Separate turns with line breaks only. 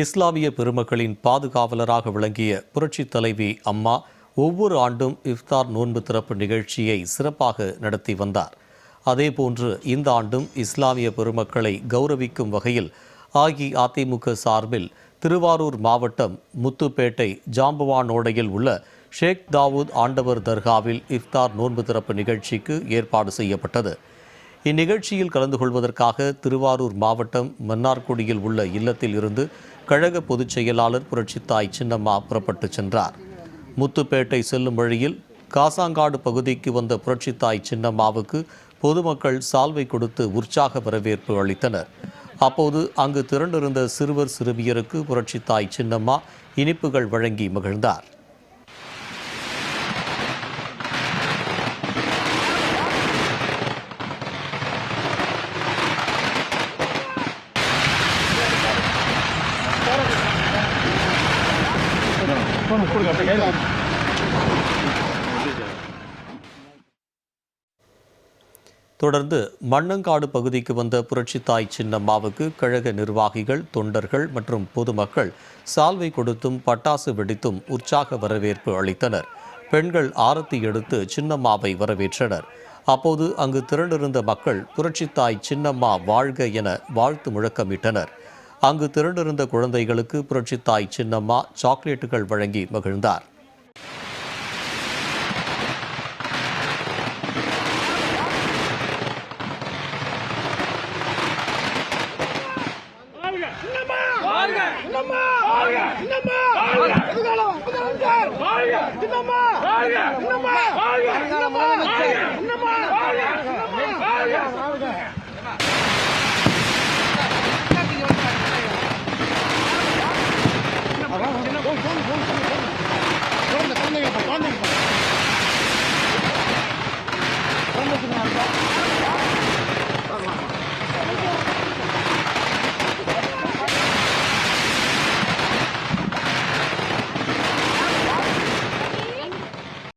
இஸ்லாமிய பெருமக்களின் பாதுகாவலராக விளங்கிய புரட்சித் தலைவி அம்மா ஒவ்வொரு ஆண்டும் இஃப்தார் நோன்பு திறப்பு நிகழ்ச்சியை சிறப்பாக நடத்தி வந்தார். அதேபோன்று இந்த ஆண்டும் இஸ்லாமிய பெருமக்களை கௌரவிக்கும் வகையில் அஇஅதிமுக சார்பில் திருவாரூர் மாவட்டம் முத்துப்பேட்டை ஜாம்புவானோடையில் உள்ள ஷேக் தாவூத் ஆண்டவர் தர்காவில் இஃப்தார் நோன்பு திறப்பு நிகழ்ச்சிக்கு ஏற்பாடு செய்யப்பட்டது. இந்நிகழ்ச்சியில் கலந்து கொள்வதற்காக திருவாரூர் மாவட்டம் மன்னார்குடியில் உள்ள இல்லத்தில் இருந்து கழக பொதுச் செயலாளர் புரட்சித்தாய் சின்னம்மா புறப்பட்டுச் சென்றார். முத்துப்பேட்டை செல்லும் வழியில் காசாங்காடு பகுதிக்கு வந்த புரட்சித்தாய் சின்னம்மாவுக்கு பொதுமக்கள் சால்வை கொடுத்து உற்சாக வரவேற்பு அளித்தனர். அப்போது அங்கு திரண்டிருந்த சிறுவர் சிறுமியருக்கு புரட்சித்தாய் சின்னம்மா இனிப்புகள் வழங்கி மகிழ்ந்தார். தொடர்ந்து மண்ணங்காடு பகுதிக்கு வந்த புரட்சித்தாய் சின்னம்மாவுக்கு கழக நிர்வாகிகள் தொண்டர்கள் மற்றும் பொதுமக்கள் சால்வை கொடுத்தும் பட்டாசு வெடித்தும் உற்சாக வரவேற்பு அளித்தனர். பெண்கள் ஆரத்தி எடுத்து சின்னம்மாவை வரவேற்றனர். அப்போது அங்கு திரண்டிருந்த மக்கள் புரட்சித்தாய் சின்னம்மா வாழ்க என வாழ்த்து முழக்கமிட்டனர். அங்கு திரண்டிருந்த குழந்தைகளுக்கு புரட்சித்தாய் சின்னம்மா சாக்லேட்டுகள் வழங்கி மகிழ்ந்தார்
சின்னம்மா